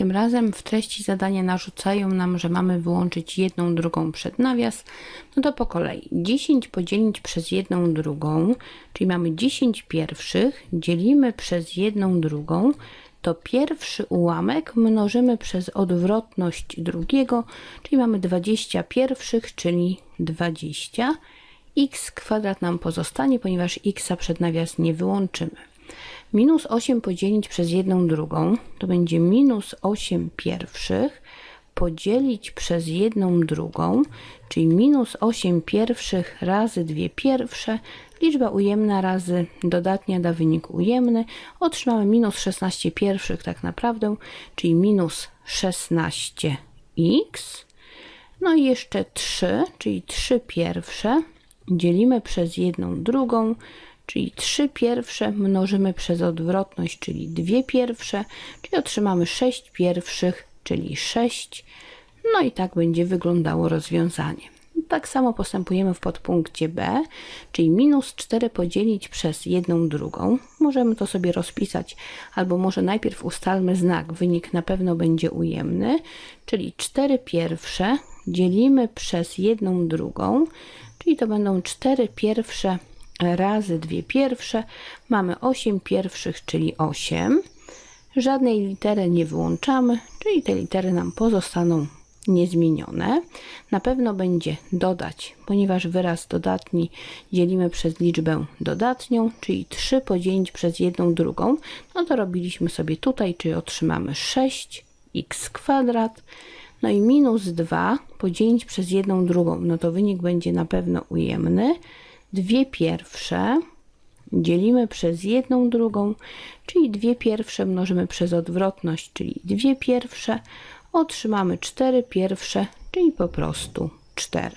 Tym razem w treści zadania narzucają nam, że mamy wyłączyć jedną drugą przed nawias. No to po kolei. 10 podzielić przez jedną drugą, czyli mamy 10 pierwszych, dzielimy przez jedną drugą, to pierwszy ułamek mnożymy przez odwrotność drugiego, czyli mamy 20 pierwszych, czyli 20. x kwadrat nam pozostanie, ponieważ x przed nawias nie wyłączymy. Minus 8 podzielić przez jedną drugą to będzie minus 8 pierwszych podzielić przez jedną drugą, czyli minus 8 pierwszych razy 2 pierwsze, liczba ujemna razy dodatnia da wynik ujemny. Otrzymamy minus 16 pierwszych tak naprawdę, czyli minus 16x. No i jeszcze 3, czyli 3 pierwsze dzielimy przez jedną drugą, czyli 3 pierwsze mnożymy przez odwrotność, czyli 2 pierwsze, czyli otrzymamy 6 pierwszych, czyli 6. No i tak będzie wyglądało rozwiązanie. Tak samo postępujemy w podpunkcie B, czyli minus 4 podzielić przez jedną drugą. Możemy to sobie rozpisać, albo może najpierw ustalmy znak. Wynik na pewno będzie ujemny, czyli 4 pierwsze dzielimy przez jedną drugą, czyli to będą 4 pierwsze razy 2 pierwsze. Mamy 8 pierwszych, czyli 8. Żadnej litery nie wyłączamy, czyli te litery nam pozostaną niezmienione. Na pewno będzie dodać, ponieważ wyraz dodatni dzielimy przez liczbę dodatnią, czyli 3 podzielić przez jedną drugą. No to robiliśmy sobie tutaj, czyli otrzymamy 6x kwadrat. No i minus 2 podzielić przez jedną drugą, no to wynik będzie na pewno ujemny. Dwie pierwsze dzielimy przez jedną drugą, czyli dwie pierwsze mnożymy przez odwrotność, czyli dwie pierwsze, otrzymamy cztery pierwsze, czyli po prostu cztery.